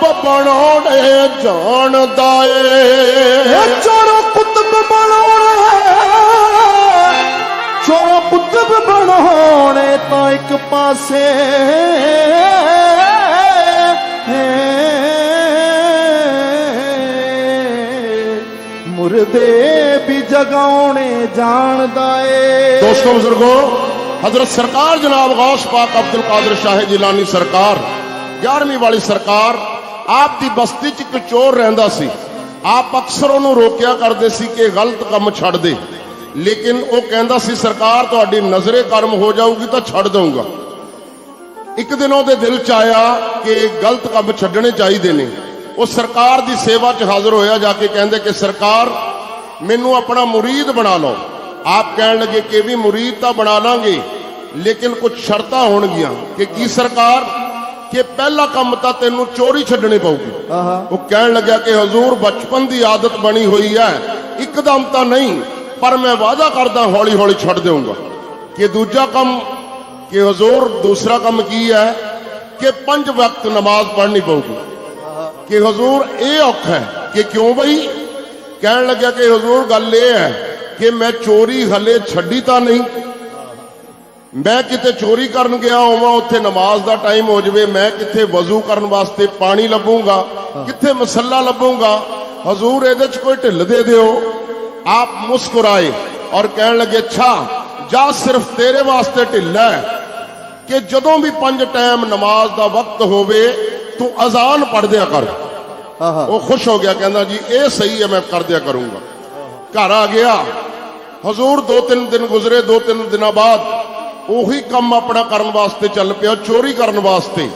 ਕੁਤਬ ਬਣਾਉਣੇ ਜਾਣਦਾ ਏ ਚੋਰੋ ਕੁਤਬ ਬਣਾਉਣਾ। ਚੋਰੋ ਕੁਤਬ ਬਣਾਉਣੇ ਤਾਂ ਇੱਕ ਪਾਸੇ। ਮੁਰਦੇ ਵੀ ਜਗਾਉਣੇ ਜਾਣਦਾ ਏ ਦੋਸਤੋ ਬਜ਼ੁਰਗੋ ਹਜ਼ਰਤ ਸਰਕਾਰ ਜਨਾਬ ਗੌਸ ਪਾਕ ਅਬਦੁਲ ਕਾਦਰ ਸ਼ਾਹ ਜਿਲਾਨੀ ਸਰਕਾਰ 11ਵੀਂ ਵਾਲੀ ਸਰਕਾਰ ਆਪ ਦੀ ਬਸਤੀ 'ਚ ਇੱਕ ਚੋਰ ਰਹਿੰਦਾ ਸੀ। ਆਪ ਅਕਸਰ ਉਹਨੂੰ ਰੋਕਿਆ ਕਰਦੇ ਸੀ ਕਿ ਗਲਤ ਕੰਮ ਛੱਡ ਦੇ। ਲੇਕਿਨ ਉਹ ਕਹਿੰਦਾ ਸੀ, ਸਰਕਾਰ ਤੁਹਾਡੀ ਨਜ਼ਰੇ ਕਰਮ ਹੋ ਜਾਊਗੀ ਤਾਂ ਛੱਡ ਦਊਗਾ। ਇੱਕ ਦਿਨ ਉਹਦੇ ਦਿਲ 'ਚ ਆਇਆ ਕਿ ਗਲਤ ਕੰਮ ਛੱਡਣੇ ਚਾਹੀਦੇ ਨੇ। ਉਹ ਸਰਕਾਰ ਦੀ ਸੇਵਾ 'ਚ ਹਾਜ਼ਰ ਹੋਇਆ, ਜਾ ਕੇ ਕਹਿੰਦੇ ਕਿ, ਸਰਕਾਰ, ਮੈਨੂੰ ਆਪਣਾ ਮੁਰੀਦ ਬਣਾ ਲਓ। ਆਪ ਕਹਿਣ ਲੱਗੇ ਕਿ ਵੀ ਮੁਰੀਦ ਤਾਂ ਬਣਾ ਲਾਂਗੇ, ਲੇਕਿਨ ਕੁਝ ਸ਼ਰਤਾਂ ਹੋਣਗੀਆਂ ਕਿ ਕੀ ਸਰਕਾਰ ਕਿ ਪਹਿਲਾ ਕੰਮ ਤਾਂ ਤੈਨੂੰ ਚੋਰੀ ਛੱਡਣੀ ਪਊਗੀ। ਆਹਾ। ਉਹ ਕਹਿਣ ਲੱਗਾ ਕਿ ਹਜ਼ੂਰ ਬਚਪਨ ਦੀ ਆਦਤ ਬਣੀ ਹੋਈ ਹੈ। ਇੱਕਦਮ ਤਾਂ ਨਹੀਂ ਪਰ ਮੈਂ ਵਾਅਦਾ ਕਰਦਾ ਹੌਲੀ ਹੌਲੀ ਛੱਡ ਦੇਵਾਂਗਾ ਕਿ ਦੂਜਾ ਕੰਮ ਕਿ ਹਜ਼ੂਰ ਦੂਸਰਾ ਕੰਮ ਕੀ ਹੈ? ਕਿ ਪੰਜ ਵਕਤ ਨਮਾਜ਼ ਪੜ੍ਹਨੀ ਪਊਗੀ। ਕਿ ਹਜ਼ੂਰ ਇਹ ਔਖਾ ਹੈ ਕਿ ਕਿਉਂ ਬਈ? ਕਹਿਣ ਲੱਗਾ ਕਿ ਹਜ਼ੂਰ ਗੱਲ ਇਹ ਹੈ ਕਿ ਮੈਂ ਚੋਰੀ ਹਲੇ ਛੱਡੀ ਤਾਂ ਨਹੀਂ ਮੈਂ ਕਿਤੇ ਚੋਰੀ ਕਰਨ ਗਿਆ ਹੋਵਾਂ ਉੱਥੇ ਨਮਾਜ਼ ਦਾ ਟਾਈਮ ਹੋ ਜਾਵੇ ਮੈਂ ਕਿੱਥੇ ਵਜ਼ੂ ਕਰਨ ਵਾਸਤੇ ਪਾਣੀ ਲੱਭੂੰਗਾ ਕਿੱਥੇ ਮਸੱਲਾ ਲੱਭੂੰਗਾ ਹਜ਼ੂਰ ਇਹਦੇ 'ਚ ਕੋਈ ਢਿੱਲ ਦੇ ਦਿਓ ਆਪ ਮੁਸਕਰਾਏ ਔਰ ਕਹਿਣ ਲੱਗੇ ਅੱਛਾ ਜਾਂ ਸਿਰਫ ਤੇਰੇ ਵਾਸਤੇ ਢਿੱਲ ਹੈ ਕਿ ਜਦੋਂ ਵੀ ਪੰਜ ਟਾਈਮ ਨਮਾਜ਼ ਦਾ ਵਕਤ ਹੋਵੇ ਤੂੰ ਅਜ਼ਾਨ ਪੜ੍ਹ ਦਿਆ ਕਰ ਆਹਾ ਉਹ ਖੁਸ਼ ਹੋ ਗਿਆ ਕਹਿੰਦਾ ਜੀ ਇਹ ਸਹੀ ਹੈ ਮੈਂ ਕਰ ਦਿਆ ਕਰੂੰਗਾ ਘਰ ਆ ਗਿਆ ਹਜ਼ੂਰ ਦੋ ਤਿੰਨ ਦਿਨ ਗੁਜ਼ਰੇ ਦੋ ਤਿੰਨ ਦਿਨਾਂ ਬਾਅਦ ਉਹੀ ਕੰਮ ਆਪਣਾ ਕਰਨ ਵਾਸਤੇ ਚੱਲ ਪਿਆ, ਚੋਰੀ ਕਰਨ ਵਾਸਤੇ।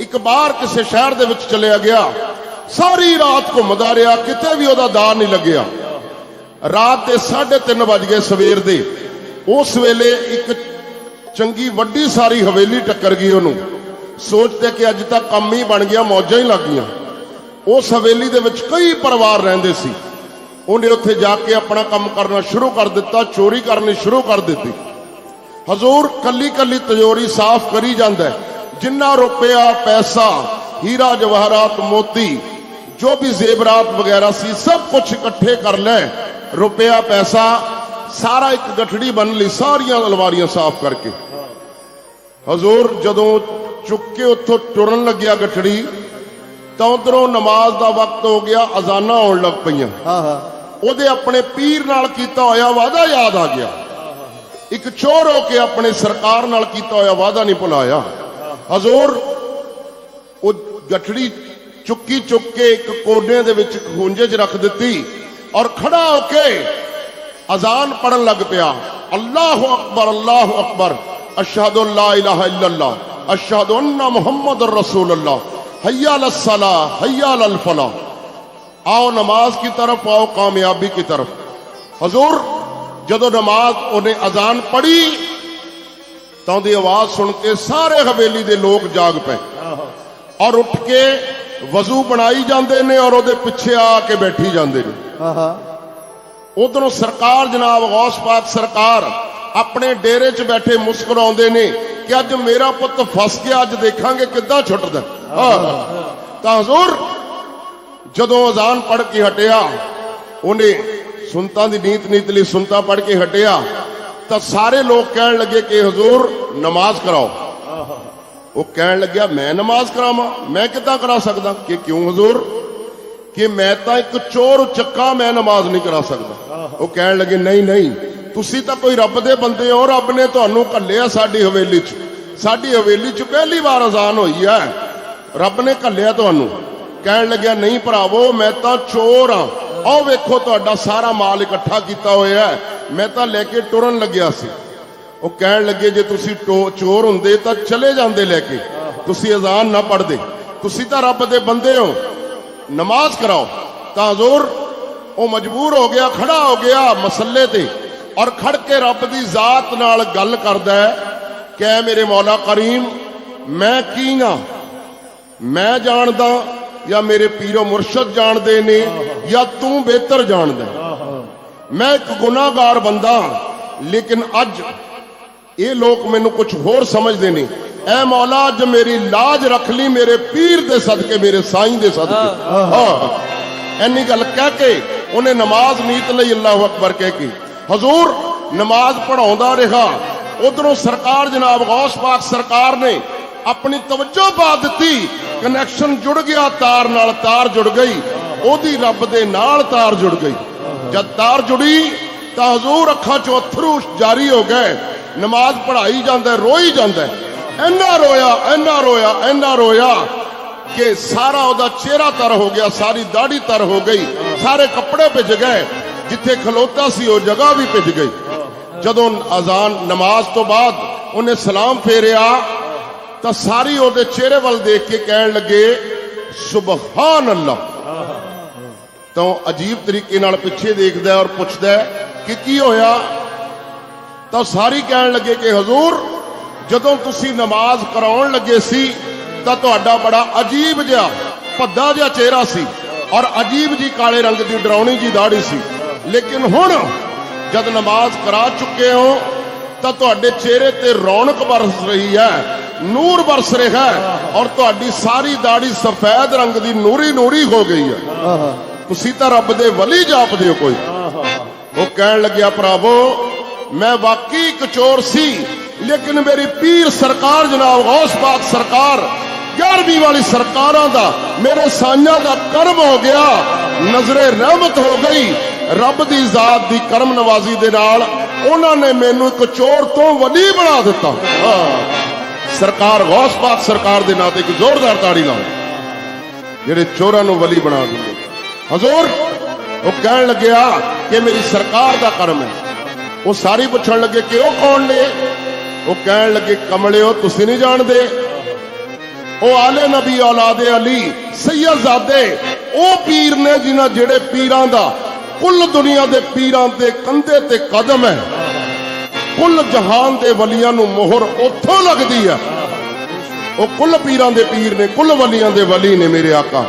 ਇੱਕ ਬਾਹਰ ਕਿਸੇ ਸ਼ਹਿਰ ਦੇ ਵਿੱਚ ਚਲਿਆ ਗਿਆ। ਸਾਰੀ ਰਾਤ ਘੁੰਮਦਾ ਰਿਹਾ, ਕਿਤੇ ਵੀ ਉਹਦਾ ਦਾਰ ਨਹੀਂ ਲੱਗਿਆ। ਰਾਤ ਦੇ 3:30 ਵਜ ਗਏ ਸਵੇਰ ਦੇ। ਉਸ ਵੇਲੇ ਇੱਕ ਚੰਗੀ ਵੱਡੀ ਸਾਰੀ ਹਵੇਲੀ ਟੱਕਰ ਗਈ ਉਹਨੂੰ। ਸੋਚਦੇ ਕਿ ਅੱਜ ਤਾਂ ਕੰਮ ਹੀ ਬਣ ਗਿਆ, ਮੌਜਾਂ ਹੀ ਲੱਗ ਗਈਆਂ। ਉਸ ਹਵੇਲੀ ਦੇ ਵਿੱਚ ਕਈ ਪਰਿਵਾਰ ਰਹਿੰਦੇ ਸੀ। ਉਹਨੇ ਉੱਥੇ ਜਾ ਕੇ ਆਪਣਾ ਕੰਮ ਕਰਨਾ ਸ਼ੁਰੂ ਕਰ ਦਿੱਤਾ, ਚੋਰੀ ਕਰਨੀ ਸ਼ੁਰੂ ਕਰ ਦਿੱਤੀ। ਹਜ਼ੂਰ ਕੱਲੀ ਕੱਲੀ ਤਿਜੋਰੀ ਸਾਫ਼ ਕਰੀ ਜਾਂਦਾ ਹੈ। ਜਿੰਨਾ ਰੁਪਇਆ ਪੈਸਾ ਹੀਰਾ ਜਵਾਹਰਾਤ ਮੋਤੀ ਜੋ ਵੀ ਜ਼ੇਵਰਾਤ ਵਗੈਰਾ ਸੀ ਸਭ ਕੁਝ ਇਕੱਠੇ ਕਰ ਲੈ। ਰੁਪਇਆ ਪੈਸਾ ਸਾਰਾ ਇੱਕ ਗਠੜੀ ਬਣ ਲਈ ਸਾਰੀਆਂ ਅਲਮਾਰੀਆਂ ਸਾਫ਼ ਕਰਕੇ। ਹਜ਼ੂਰ ਜਦੋਂ ਚੁੱਕ ਕੇ ਉੱਥੋਂ ਟੁਰਨ ਲੱਗਿਆ ਗਠੜੀ ਤਾਂ ਉਧਰੋਂ ਨਮਾਜ਼ ਦਾ ਵਕਤ ਹੋ ਗਿਆ ਅਜ਼ਾਨਾਂ ਆਉਣ ਲੱਗ ਪਈਆਂ। ਆਹਾ ਉਹਦੇ ਆਪਣੇ ਪੀਰ ਨਾਲ ਕੀਤਾ ਹੋਇਆ ਵਾਅਦਾ ਯਾਦ ਆ ਗਿਆ। ایک چور ہو کے اپنے سرکار نال کیتا ہویا، وعدہ نہیں پلایا حضور وہ گٹھڑی چکی چک کے ایک کونے دے وچ خونجے چ رکھ دتی اور کھڑا ہو کے اذان پڑھن لگ پیا۔ اللہ اکبر اللہ اکبر۔ اشہد اللہ الہ الا اللہ۔ اشہد ان محمد الرسول اللہ۔ حیا للصلاح حیا للفلاح۔ آؤ نماز کی طرف، آؤ کامیابی کی طرف۔ حضور ਜਦੋਂ ਨਮਾਜ਼ ਉਹਨੇ ਅਜ਼ਾਨ ਪੜ੍ਹੀ ਤਾਂ ਉਹਦੀ ਆਵਾਜ਼ ਸੁਣ ਕੇ ਸਾਰੇ ਹਵੇਲੀ ਦੇ ਲੋਕ ਜਾਗ ਪਏ। ਔਰ ਉੱਠ ਕੇ ਵਜ਼ੂ ਬਣਾਈ ਜਾਂਦੇ ਨੇ ਔਰ ਉਹਦੇ ਪਿੱਛੇ ਆ ਕੇ ਬੈਠੀ ਜਾਂਦੇ ਨੇ। ਆਹਾ। ਉਧਰੋਂ ਸਰਕਾਰ ਜਨਾਬ ਗੌਸ ਪਾਕ ਸਰਕਾਰ ਆਪਣੇ ਡੇਰੇ 'ਚ ਬੈਠੇ ਮੁਸਕਰਾਉਂਦੇ ਨੇ ਕਿ ਅੱਜ ਮੇਰਾ ਪੁੱਤ ਫਸ ਗਿਆ ਅੱਜ ਦੇਖਾਂਗੇ ਕਿੱਦਾਂ ਛੁੱਟਦਾ। ਤਾਂ ਹਜ਼ੂਰ ਜਦੋਂ ਅਜ਼ਾਨ ਪੜ੍ਹ ਕੇ ਹਟਿਆ ਉਹਨੇ ਸੁਨਤਾਂ ਦੀ ਨੀਤ ਨੀਤ ਲਈ ਸੁਨਤਾਂ ਪੜ੍ਹ ਕੇ ਹਟਿਆ ਤਾਂ ਸਾਰੇ ਲੋਕ ਕਹਿਣ ਲੱਗੇ ਕਿ ਹਜ਼ੂਰ ਨਮਾਜ਼ ਕਰਾਓ ਉਹ ਕਹਿਣ ਲੱਗਿਆ ਮੈਂ ਨਮਾਜ਼ ਕਰਾਵਾਂ ਮੈਂ ਕਿੱਦਾਂ ਕਰਾ ਸਕਦਾ ਕਿ ਕਿਉਂ ਹਜ਼ੂਰ ਕਿ ਮੈਂ ਤਾਂ ਇੱਕ ਚੋਰ ਚੱਕਾ ਮੈਂ ਨਮਾਜ਼ ਨਹੀਂ ਕਰਾ ਸਕਦਾ ਉਹ ਕਹਿਣ ਲੱਗੇ ਨਹੀਂ ਨਹੀਂ ਤੁਸੀਂ ਤਾਂ ਕੋਈ ਰੱਬ ਦੇ ਬੰਦੇ ਹੋ ਰੱਬ ਨੇ ਤੁਹਾਨੂੰ ਘੱਲਿਆ ਸਾਡੀ ਹਵੇਲੀ 'ਚ ਸਾਡੀ ਹਵੇਲੀ 'ਚ ਪਹਿਲੀ ਵਾਰ ਅਜ਼ਾਨ ਹੋਈ ਹੈ ਰੱਬ ਨੇ ਘੱਲਿਆ ਤੁਹਾਨੂੰ ਕਹਿਣ ਲੱਗਿਆ ਨਹੀਂ ਭਰਾਵੋ ਮੈਂ ਤਾਂ ਚੋਰ ਆ ਵੇਖੋ ਤੁਹਾਡਾ ਸਾਰਾ ਮਾਲ ਇਕੱਠਾ ਕੀਤਾ ਹੋਇਆ ਹੈ। ਮੈਂ ਤਾਂ ਲੈ ਕੇ ਟੁਰਨ ਲੱਗਿਆ ਸੀ। ਉਹ ਕਹਿਣ ਲੱਗੇ, ਜੇ ਤੁਸੀਂ ਟੋ- ਚੋਰ ਹੁੰਦੇ ਤਾਂ ਚਲੇ ਜਾਂਦੇ ਲੈ ਕੇ। ਤੁਸੀਂ ਅਜ਼ਾਨ ਨਾ ਪੜ੍ਹਦੇ। ਤੁਸੀਂ ਤਾਂ ਰੱਬ ਦੇ ਬੰਦੇ ਹੋ। ਨਮਾਜ਼ ਕਰਾਓ। ਤਾਂ ਜ਼ੋਰ, ਉਹ ਮਜਬੂਰ ਹੋ ਗਿਆ, ਖੜਾ ਹੋ ਗਿਆ ਮਸੱਲੇ ਤੇ। ਔਰ ਖੜ ਕੇ ਰੱਬ ਦੀ ਜ਼ਾਤ ਨਾਲ ਗੱਲ ਕਰਦਾ ਹੈ। ਕਿ ਮੇਰੇ ਮੌਲਾ ਕਰੀਮ, ਮੈਂ ਕੀ ਨਾ ਮੈਂ ਜਾਣਦਾ ਜਾਂ ਮੇਰੇ ਪੀਰੋ ਮੁਰਸ਼ਦ ਜਾਣਦੇ ਨੇ ਜਾਂ ਤੂੰ ਬਿਹਤਰ ਜਾਣਦਾ ਮੈਂ ਇੱਕ ਗੁਨਾਹਗਾਰ ਬੰਦਾ ਲੇਕਿਨ ਅੱਜ ਇਹ ਲੋਕ ਮੈਨੂੰ ਕੁਝ ਹੋਰ ਸਮਝਦੇ ਨਹੀਂ ਐ ਮੌਲਾ ਅੱਜ ਮੇਰੀ ਲਾਜ ਰੱਖ ਲਈ ਮੇਰੇ ਪੀਰ ਦੇ ਸਦਕੇ ਮੇਰੇ ਸਾਈਂ ਦੇ ਸਦਕੇ ਹਾਂ ਐਨੀ ਗੱਲ ਕਹਿ ਕੇ ਉਹਨੇ ਨਮਾਜ਼ ਨੀਤ ਲਈ ਅੱਲਾਹੁ ਅਕਬਰ ਕਹਿ ਕੇ ਹਜ਼ੂਰ ਨਮਾਜ਼ ਪੜਾਉਂਦਾ ਰਿਹਾ ਉਧਰੋਂ ਸਰਕਾਰ ਜਨਾਬ ਗੌਸ ਪਾਕ ਸਰਕਾਰ ਨੇ ਆਪਣੀ ਤਵੱਜੋ ਪਾ ਦਿੱਤੀ। ਕਨੈਕਸ਼ਨ ਜੁੜ ਗਿਆ, ਤਾਰ ਨਾਲ ਤਾਰ ਜੁੜ ਗਈ। ਉਹਦੀ ਰੱਬ ਦੇ ਨਾਲ ਤਾਰ ਜੁੜ ਗਈ। ਜਦ ਤਾਰ ਜੁੜੀ, ਤਾਂ ਹਜ਼ੂਰ ਅੱਖਾਂ ਚੋਂ ਅਥਰੂ ਜਾਰੀ ਹੋ ਗਏ। ਨਮਾਜ਼ ਪੜ੍ਹਾਈ ਜਾਂਦਾ, ਰੋਈ ਜਾਂਦਾ। ਇੰਨਾ ਰੋਇਆ ਇੰਨਾ ਰੋਇਆ ਇੰਨਾ ਰੋਇਆ ਕਿ ਸਾਰਾ ਉਹਦਾ ਚਿਹਰਾ ਤਰ ਹੋ ਗਿਆ, ਸਾਰੀ ਦਾੜੀ ਤਰ ਹੋ ਗਈ। ਸਾਰੇ ਕੱਪੜੇ ਭਿੱਜ ਗਏ। ਜਿੱਥੇ ਖਲੋਤਾ ਸੀ, ਉਹ ਜਗ੍ਹਾ ਵੀ ਭਿੱਜ ਗਈ। ਜਦੋਂ ਅਜ਼ਾਨ ਨਮਾਜ਼ ਤੋਂ ਬਾਅਦ ਉਹਨੇ ਸਲਾਮ ਫੇਰਿਆ ਤਾਂ ਸਾਰੀ ਉਹਦੇ ਚਿਹਰੇ ਵੱਲ ਦੇਖ ਕੇ ਕਹਿਣ ਲੱਗੇ ਸੁਬਹਾਨ ਅੱਲਾ ਤਾਂ ਉਹ ਅਜੀਬ ਤਰੀਕੇ ਨਾਲ ਪਿੱਛੇ ਦੇਖਦਾ ਔਰ ਪੁੱਛਦਾ, ਕਿ ਕੀ ਹੋਇਆ? ਤਾਂ ਸਾਰੀ ਕਹਿਣ ਲੱਗੇ ਕਿ, ਹਜ਼ੂਰ, ਜਦੋਂ ਤੁਸੀਂ ਨਮਾਜ਼ ਕਰਾਉਣ ਲੱਗੇ ਸੀ, ਤਾਂ ਤੁਹਾਡਾ ਬੜਾ ਅਜੀਬ ਜਿਹਾ, ਭੱਦਾ ਜਿਹਾ ਚਿਹਰਾ ਸੀ ਔਰ ਅਜੀਬ ਜੀ ਕਾਲੇ ਰੰਗ ਦੀ ਡਰਾਉਣੀ ਜੀ ਦਾੜੀ ਸੀ। ਲੇਕਿਨ ਹੁਣ ਜਦ ਨਮਾਜ਼ ਕਰਾ ਚੁੱਕੇ ਹੋ, ਤਾਂ ਤੁਹਾਡੇ ਚਿਹਰੇ ਤੇ ਰੌਣਕ ਬਰਸ ਰਹੀ ਹੈ। ਨੂਰ ਬਰਸ ਰਿਹਾ ਹੈ ਔਰ ਤੁਹਾਡੀ ਸਾਰੀ ਦਾੜੀ ਸਫੈਦ ਰੰਗ ਦੀ ਨੂਰੀ ਨੂਰੀ ਹੋ ਗਈ ਹੈ। ਤੁਸੀਂ ਤਾਂ ਰੱਬ ਦੇ ਵਲੀ ਜਾਪਦੇ ਹੋ ਕੋਈ। ਉਹ ਕਹਿਣ ਲੱਗਿਆ ਭਰਾਵੋ ਮੈਂ ਵਾਕਈ ਇੱਕ ਚੋਰ ਸੀ ਲੇਕਿਨ ਮੇਰੀ ਪੀਰ ਸਰਕਾਰ ਜਨਾਬ ਗੌਸ ਪਾਕ ਸਰਕਾਰ 11ਵੀਂ ਵਾਲੀ ਸਰਕਾਰਾਂ ਦਾ ਮੇਰੇ ਸਾਈਆਂ ਦਾ ਕਰਮ ਹੋ ਗਿਆ ਨਜ਼ਰੇ ਰਹਿਮਤ ਹੋ ਗਈ ਰੱਬ ਦੀ ਜ਼ਾਤ ਦੀ ਕਰਮ ਨਵਾਜ਼ੀ ਦੇ ਨਾਲ ਉਹਨਾਂ ਨੇ ਮੈਨੂੰ ਇੱਕ ਚੋਰ ਤੋਂ ਵਲੀ ਬਣਾ ਦਿੱਤਾ। ਹਾਂ। ਸਰਕਾਰ ਗੌਸ ਪਾਕ ਸਰਕਾਰ ਦੇ ਨਾਂ ਤੇ ਇੱਕ ਜ਼ੋਰਦਾਰ ਤਾੜੀ ਲਾਓ। ਜਿਹੜੇ ਚੋਰਾਂ ਨੂੰ ਵਲੀ ਬਣਾ ਦਿੰਦੇ। ਹਜ਼ੂਰ, ਉਹ ਕਹਿਣ ਲੱਗਿਆ ਕਿ ਮੇਰੀ ਸਰਕਾਰ ਦਾ ਕਰਮ ਹੈ। ਉਹ ਸਾਰੀ ਪੁੱਛਣ ਲੱਗੇ ਕਿ ਉਹ ਕੌਣ ਨੇ? ਉਹ ਕਹਿਣ ਲੱਗੇ, ਕਮਲਿਓ, ਤੁਸੀਂ ਨਹੀਂ ਜਾਣਦੇ। ਉਹ ਆਲੇ ਨਬੀ ਔਲਾਦੇ ਅਲੀ ਸੈਯਦਜ਼ਾਦੇ ਉਹ ਪੀਰ ਨੇ ਜਿਨ੍ਹਾਂ ਜਿਹੜੇ ਪੀਰਾਂ ਦਾ, ਕੁੱਲ ਦੁਨੀਆ ਦੇ ਪੀਰਾਂ ਦੇ ਕੰਧੇ ਤੇ ਕਦਮ ਹੈ। ਕੁੱਲ ਜਹਾਨ ਦੇ ਵਲੀਆਂ ਨੂੰ ਮੋਹਰ ਉੱਥੋਂ ਲੱਗਦੀ ਆ। ਉਹ ਕੁੱਲ ਪੀਰਾਂ ਦੇ ਪੀਰ ਨੇ, ਕੁੱਲ ਵਲੀਆਂ ਦੇ ਵਲੀ ਨੇ ਮੇਰੇ ਆਕਾ।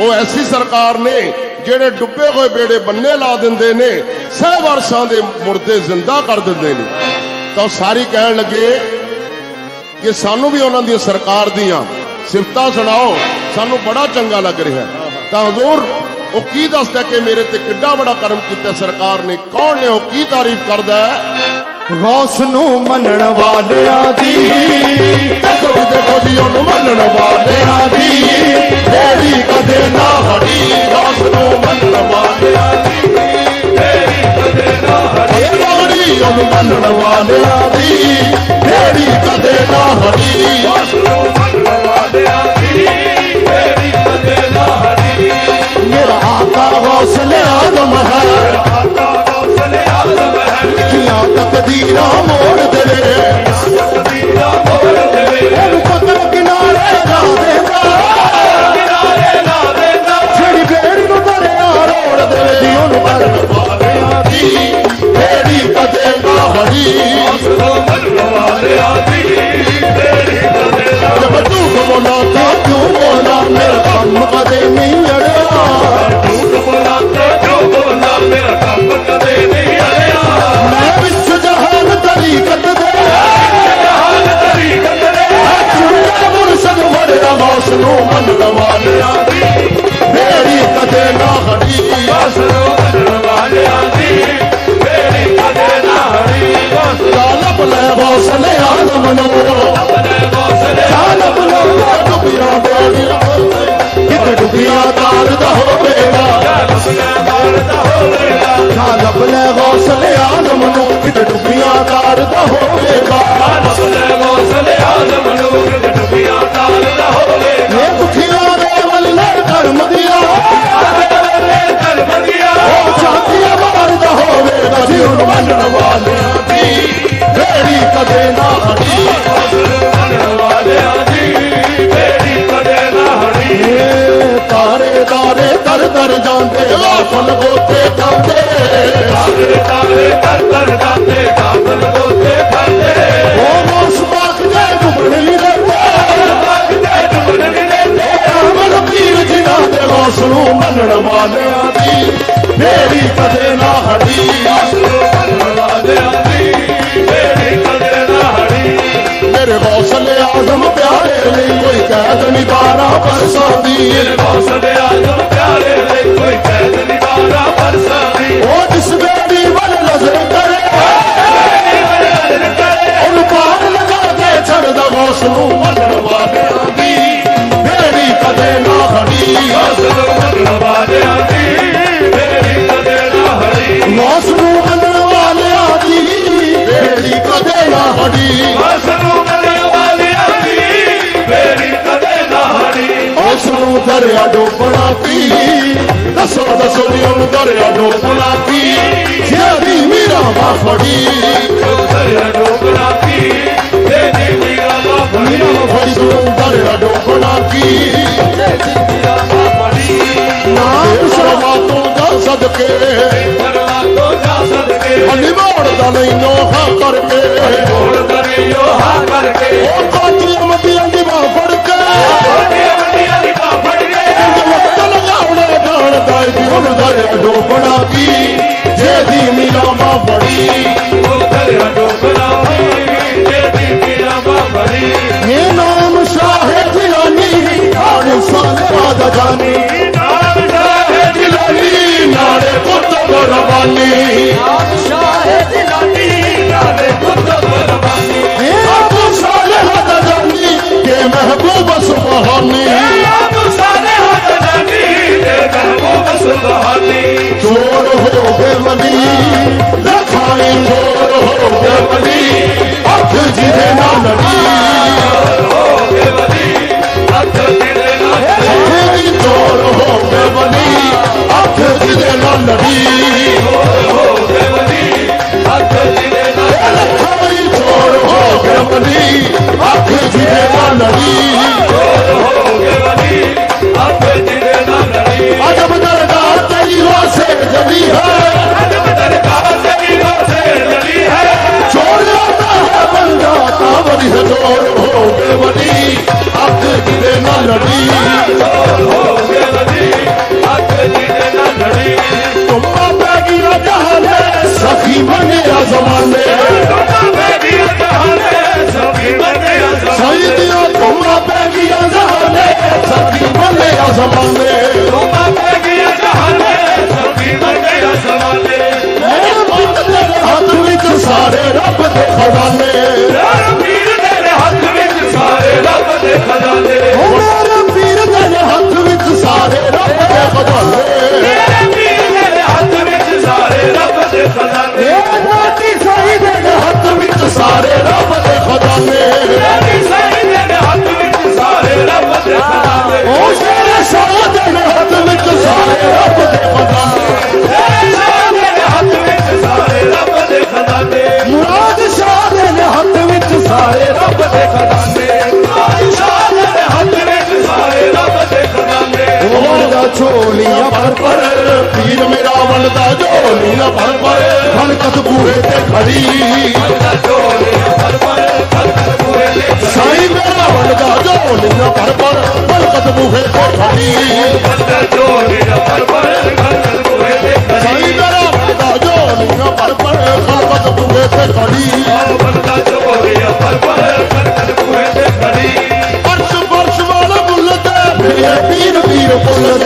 ਉਹ ਐਸੀ ਸਰਕਾਰ ਨੇ, ਜਿਹੜੇ ਡੁੱਬੇ ਹੋਏ ਬੇੜੇ ਬੰਨੇ ਲਾ ਦਿੰਦੇ ਨੇ, ਸਹਿ ਵਰਸਾਂ ਦੇ ਮੁਰਦੇ ਜ਼ਿੰਦਾ ਕਰ ਦਿੰਦੇ ਨੇ। ਤਾਂ ਉਹ ਸਾਰੀ ਕਹਿਣ ਲੱਗੇ ਕਿ ਸਾਨੂੰ ਵੀ ਉਹਨਾਂ ਦੀ ਸਰਕਾਰ ਦੀਆਂ ਸਿਫਤਾਂ ਸੁਣਾਓ, ਸਾਨੂੰ ਬੜਾ ਚੰਗਾ ਲੱਗ ਰਿਹਾ। ਤਾਂ ਹਜ਼ੂਰ ਉਹ ਕੀ ਦੱਸਦਾ ਕਿ ਮੇਰੇ ਤੇ ਕਿੱਡਾ ਬੜਾ ਕਰਮ ਕੀਤਾ ਸਰਕਾਰ ਨੇ? ਕੌਣ ਨੇ ਉਹ? ਕੀ ਤਾਰੀਫ ਕਰਦਾ ਗੌਸ ਨੂੰ ਮੰਨਣ ਵਾਲਿਆਂ ਦੀ। ਦੇਖੋ ਵੀ ਦੇਖੋ ਜੀ ਉਹਨੂੰ ਮੰਨਣ ਵਾਲਿਆਂ ਦੀ। ਜਿਹੜੀ ਕਦੇ ਨਾ ਹੜੀ ਰਸ ਨੂੰ ਮੰਨਣ ਵਾਲਿਆਂ ਦੀ। ਜਿਹੜੀ ਕਦੇ ਨਾ ਹੜੀ ਉਹਨੂੰ ਮੰਨਣ ਵਾਲਿਆਂ ਦੀ। ਜਿਹੜੀ ਕਦੇ ਨਾ ਹੜੀ ਰਸ ਨੂੰ ਮੰਨਣ ਆਦਮ ਹੈ ਲਿਖੀਆਂ ਤਕਦੀਰਾਂ ਮੋੜ ਦੇਵੇ ਹੌਸਲੇ ਆਲਮ ਨੂੰ ਚਾਲਬ ਲੈ ਡੁੱਬੀਆਂ ਬੋੜੀਆਂ ਕਿਤੇ ਡੁੱਬੀਆਂ ਤਾਰ ਦਾ ਹੋਵੇਗਾ ਚਾਲਬ ਲੈ ਹੌਸਲੇ ਆਲਮ ਨੂੰ ਕਿਤੇ ਡੁੱਬੀਆਂ ਤਾਰ ਦਾ ਹੋਵੇਗਾ ਇਹ ਦੁਖੀਆਂ ਦੇ ਵੱਲੇ ਕਰਮ ਦੀਆਂ ਉਹ ਚਾਹਤੀਆਂ ਮਾਰਦਾ ਹੋਵੇਗਾ ਜੀ ਉਹਨੂੰ ਚਲੋ ਫੁੱਲ ਬੋਤੇ ਖਾਂਦੇ ਕਾਦਰ ਕਾਦਰ ਕਰਤਨ ਦਾਤੇ ਕਾਦਰ ਬੋਤੇ ਖਾਂਦੇ ਹੋ ਮੋਸ ਬਾਖ ਦੇ ਘੁੰਮਣ ਨਹੀਂ ਦਿੰਦੇ ਬਾਖ ਦੇ ਘੁੰਮਣ ਨਹੀਂ ਦਿੰਦੇ ਕਾਮਲ ਪੀਰ ਜਿਨਾ ਦੇ ਲੋਸ ਨੂੰ ਮੰਨਣ ਵਾਲਿਆਂ ਦੀ ਮੇਰੀ ਕਦੇ ਨਾ ਹਟੀ ਲੋਸ ਨੂੰ ਮੰਨਣ ਵਾਲਿਆਂ ਦੀ ਮੇਰੀ ਕਦੇ ਨਾ ਹਟੀ ਮੇਰੇ ਹੌਸਲੇ ਆਜ਼ਮ ਪਿਆਰੇ ਲਈ ਕੋਈ ਕੈਦ ਨਹੀਂ ਬਾਰਾ ਬਰਸਾਦੀ ਮੇਰੇ ਹੌਸਲੇ ਆਜ਼ਮ ਕੋਈ ਕੈਦ ਨਹੀਂ ਬਾਰਾਂ ਬਰਸਾਂ ਦੀ ਉਹ ਜਿਸ ਬੇੜੀ ਵੱਲ ਨਜ਼ਰ ਕਰੇ ਉਹਨੂੰ ਪਾਰ ਲਗਾ ਕੇ ਛੱਡਦਾ ਗੌਸ ਨੂੰ ਵਾਲਿਆਂ ਦੀ। ਬੇੜੀ ਕਦੇ ਨਾ ਦੀ ਕਦੇ ਹਰੀ ਗੌਸ ਨੂੰ ਵਾਲਿਆਂ ਦੀ ਬੇੜੀ ਕਦੇ ਨਾ ਖੜੀ ਹੌਸਲ ਮੰਨ ਵਾਲਿਆਂ ਦੀ ਮੇਰੀ ਕਦੇ ਨਾ ਹਰੀ ਉਸ ਨੂੰ ਦਰਿਆ ਡੋਬਣਾ ਕੀ ਦੱਸੋ ਦੱਸੋ ਵੀ ਉਹਨੂੰ ਦਰਿਆ ਡੋਬਣਾ ਕੀ ਜਿਹੜੀ ਮੀਰਾ ਵਾ ਫੜੀ। ਦਰਿਆ ਡੋਬਣਾ ਕੀ ਤੇਰੀ ਮੀਰਾ ਦਾ ਬਣੀ ਮੀਰਾ ਵਾ ਫੜੀ ਤੂੰ ਦਰਿਆ ਡੋਬਣਾ ਕੀ ਮੀਰਾ ਦਾ ਬਣੀ ਨਾਮ ਸ਼ਰਮਾ ਤੋਂ ਦਾ ਸਦਕੇ। ਪਰਵਾ ਤੋਂ ਜਾ ਸਦਕੇ। ਮੋੜਦਾ ਨਹੀਂ ਨੋਹਾ ਕਰਕੇ। ਮੋੜ ਦਰਿਓ ਹਾ ਕਰਕੇ। ਉਹ ਕਾਜੀ ਮੱਦੀਆਂ ਦੀ ਬਾਹ ਫੜ ਕੇ ਹੋ ਜਿਹਦੇ ਨਾਲ ਲੜੀ ਹੱਥ ਤੇਰੇ ਨਾਲ ਲੜੀ ਤੁਮਾ ਪੈ ਗਿਆ ਜਹਾਨੇ। ਸਖੀ ਬਣਿਆ ਜ਼ਮਾਨੇ ਤੁਮਾ ਬੇਦੀ ਜਹਾਨੇ ਸਭੀ ਬੰਦੇ ਅਸਾਂ ਸਹੀ ਦੀਆਂ ਤੁਮਾ ਪੈ ਗਿਆ ਜਹਾਨੇ। ਸਖੀ ਬਣਿਆ ਜ਼ਮਾਨੇ ਤੁਮਾ ਬੇਦੀ ਜਹਾਨੇ। ਸਭੀ ਬੰਦੇ ਅਸਾਂ ਮੇਰੇ ਪੁੱਤ ਤੇਰੇ ਹੱਥ ਵਿੱਚ ਸਾਰੇ ਰੱਬ ਦੇ ਖਜ਼ਾਨੇ ਝੋਲੀਆਂ ਭਰ ਭਰ ਖਣਕਤ ਬੂਹੇ ਤੇ ਖੜੀ। ਬੰਦਾ ਮੇਰਾ ਵੰਡਦਾ ਝੋਲੀਆਂ ਭਰ ਭਰ ਖਣਕਤ ਬੂਹੇ ਤੇ ਖੜੀ। ਬੰਦਾ ਮੇਰਾ ਵੰਡਦਾ ਝੋਲੀਆਂ ਭਰ ਭਰ ਖਣਕਤ ਬੂਹੇ ਤੇ ਖੜੀ। ਅਰਸ਼ ਫਰਸ਼ ਵਾਲਾ ਬੁੱਲ ਮੇਰੇ ਪੀਰ ਪੀਰ ਬੁੱਲ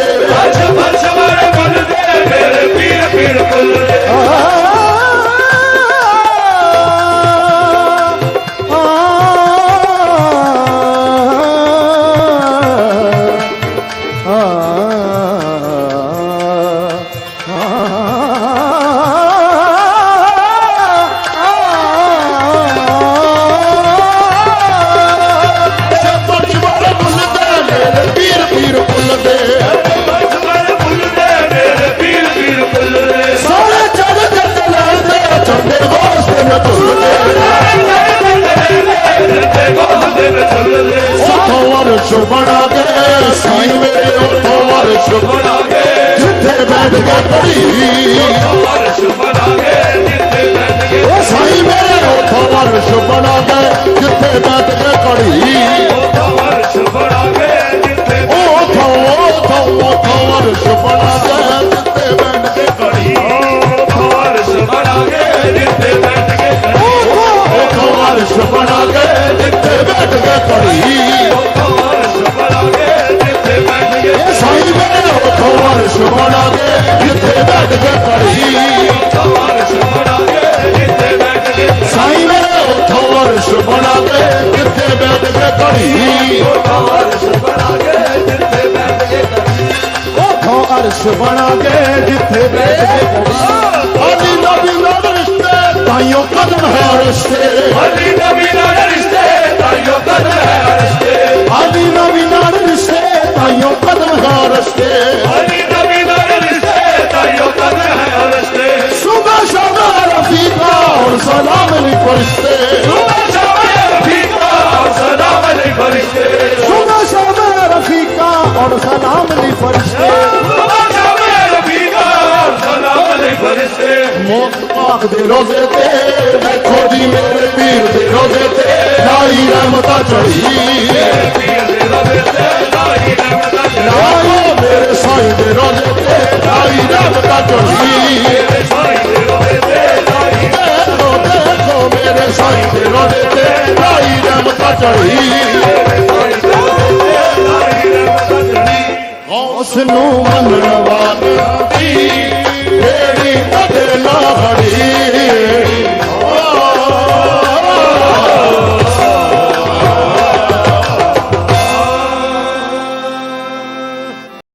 ਉਹ ਸਾਈਂ ਮੇਰੇ ਉਥੋਂ ਅਰਸ਼ ਬਣਾ ਕੇ ਜਿੱਥੇ ਬੈਠ ਕੇ ਕੜੀ ਉਹ ਫਰਸ਼ ਬਣਾ ਕੇ ਜਿੱਥੇ ਉਥੋਂ ਉਥੋਂ ਉਥੋਂ ਅਰਸ਼ ਬਣਾ ਲਾਸ਼ ਬਣਾ ਕੇ ਜਿੱਥੇ ਬੈਠ ਕੇ ਆਦੀ ਨਬੀ ਨਾਲ ਰਿਸ਼ਤੇ ਤਾਈਓ ਕਦਮ ਹੈ ਰਿਸ਼ਤੇ। ਰੰਬਾ ਚੜੀ ਉਸ ਨੂੰ ਮੰਨਣ ਵਾਲਿਆਂ